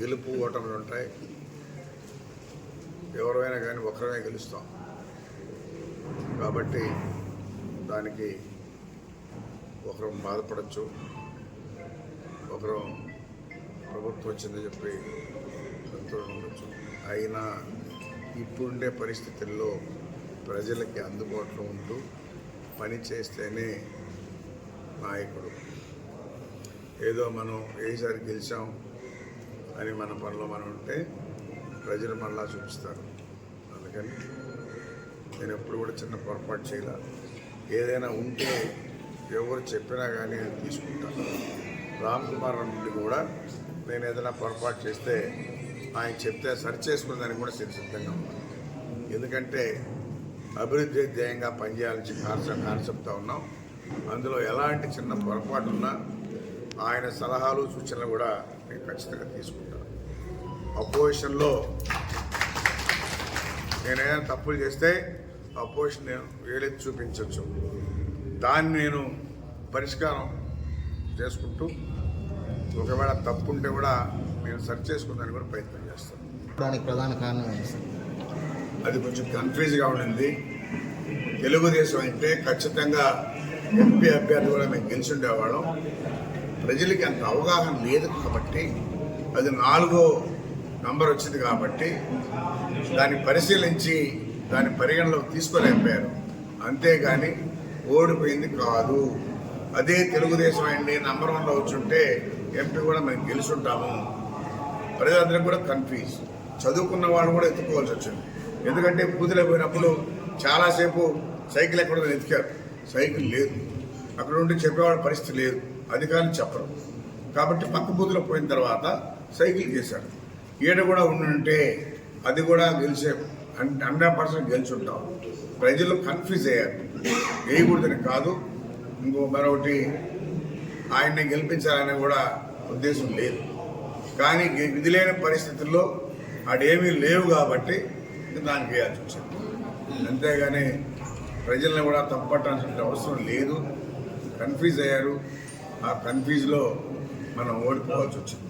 గెలుపు ఓటములు ఉంటాయి. ఎవరైనా కానీ ఒకరమే గెలుస్తాం. కాబట్టి దానికి ఒకరు బాధపడచ్చు. ఒకరు ప్రభుత్వం వచ్చిందని చెప్పి ఉండొచ్చు. అయినా ఇప్పుడుండే పరిస్థితుల్లో ప్రజలకి అందుబాటులో ఉంటూ పని చేస్తేనే నాయకుడు. ఏదో మనం ఏసారి గెలిచాం అని మన పనిలో మనం ఉంటే ప్రజలు మళ్ళా చూపిస్తారు. అందుకని నేను ఎప్పుడు కూడా చిన్న పొరపాటు చేయాల. ఏదైనా ఉంటే ఎవరు చెప్పినా కానీ నేను తీసుకుంటాను రామ్ కుమార్ నుండి కూడా నేను ఏదైనా పొరపాటు చేస్తే ఆయన చెప్తే సరి చేసుకునేదానికి కూడా నేను సిద్ధంగా ఉన్నాను. ఎందుకంటే అభివృద్ధి ధ్యేయంగా పనిచేయాలని కాన్సెప్ట్ కాన్సెప్ట్తో ఉన్నాం. అందులో ఎలాంటి చిన్న పొరపాటు ఉన్నా ఆయన సలహాలు సూచనలు కూడా నేను ఖచ్చితంగా తీసుకుంటాను. అపోజిషన్లో నేనేదైనా తప్పులు చేస్తే అపోజిషన్ నేను వేలెత్తి చూపించవచ్చు దాన్ని నేను పరిష్కారం చేసుకుంటూ ఒకవేళ తప్పు ఉంటే కూడా నేను సరి చేసుకుందానికి కూడా ప్రయత్నం చేస్తాను. దానికి ప్రధాన కారణం అది కొంచెం కన్ఫ్యూజ్గా ఉండింది. తెలుగుదేశం అంటే ఖచ్చితంగా ఎంపీ అభ్యర్థి కూడా మేము గెలిచి ఉండేవాళ్ళం. ప్రజలకి అంత అవగాహన లేదు కాబట్టి అది నాలుగో నంబర్ వచ్చింది కాబట్టి దాన్ని పరిశీలించి దాన్ని పరిగణలోకి తీసుకోలేకపోయారు. అంతేగాని ఓడిపోయింది కాదు. అదే తెలుగుదేశం అండి నంబర్ వన్లో వచ్చుంటే ఎంపీ కూడా మేము గెలుచుంటాము. ప్రజలందరికీ కూడా కన్ఫ్యూజ్. చదువుకున్న వాళ్ళు కూడా ఎత్తుకోవాల్సి వచ్చింది. ఎందుకంటే పూజలో పోయినప్పుడు చాలాసేపు సైకిల్ ఎక్కడ ఎతికారు సైకిల్ లేదు. అక్కడ ఉండి చెప్పేవాళ్ళ పరిస్థితి లేదు. అధికారులు చెప్పరు. కాబట్టి పక్క బూతులో పోయిన తర్వాత సైకిల్ చేశారు ఈడ కూడా ఉండుంటే అది కూడా గెలిచే హండ్రెడ్ పర్సెంట్ గెలిచి ఉంటాం ప్రజలు కన్ఫ్యూజ్ అయ్యారు. వేయకూడదని కాదు ఇంకో మరొకటి ఆయన్ని గెలిపించాలనే కూడా ఉద్దేశం లేదు. కానీ విధి లేని పరిస్థితుల్లో ఆడేమీ లేవు కాబట్టి దానికి వేయాల్సి వచ్చింది. అంతేగాని ప్రజల్ని కూడా తప్పట్టాల్సిన అవసరం లేదు. కన్ఫ్యూజ్ అయ్యారు. ఆ కన్ఫ్యూజ్లో మనం ఓడిపోవాల్సి వచ్చింది.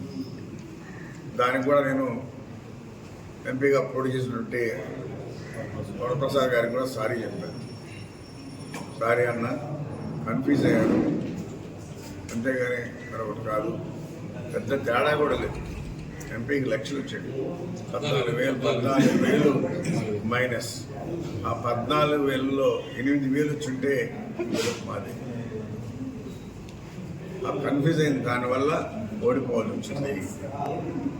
దానికి కూడా నేను ఎంపీగా పోటీ చేసినట్టే వరప్రసాద్ గారికి కూడా సారీ చెప్పాను. సారీ అన్న కన్ఫ్యూజ్ అయ్యాను అంతేగాని మరొకటి కాదు పెద్ద తేడా కూడా లేదు. ఎంపీకి లక్షలు వచ్చాడు పద్నాలుగు వేలు పద్నాలుగు వేలు మైనస్. ఆ పద్నాలుగు వేలలో ఎనిమిది వేలు వచ్చింటే మాది. కన్ఫ్యూజ్ అయింది దానివల్ల ఓడిపోవాల్సి వచ్చింది.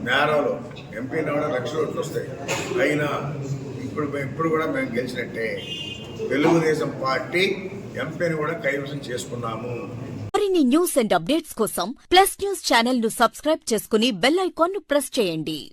నేరాలో ఎంపీ కూడా లక్ష ఓట్లు వస్తాయి. అయినా ఇప్పుడు ఇప్పుడు కూడా మేము గెలిచినట్టే. తెలుగుదేశం పార్టీ ఎంపీని కూడా కైవసం చేసుకున్నాము. మరిన్ని న్యూస్ అండ్ అప్డేట్స్ కోసం ప్లస్ న్యూస్ ఛానల్ను సబ్స్క్రైబ్ చేసుకుని బెల్ ఐకాన్ను ప్రెస్ చేయండి.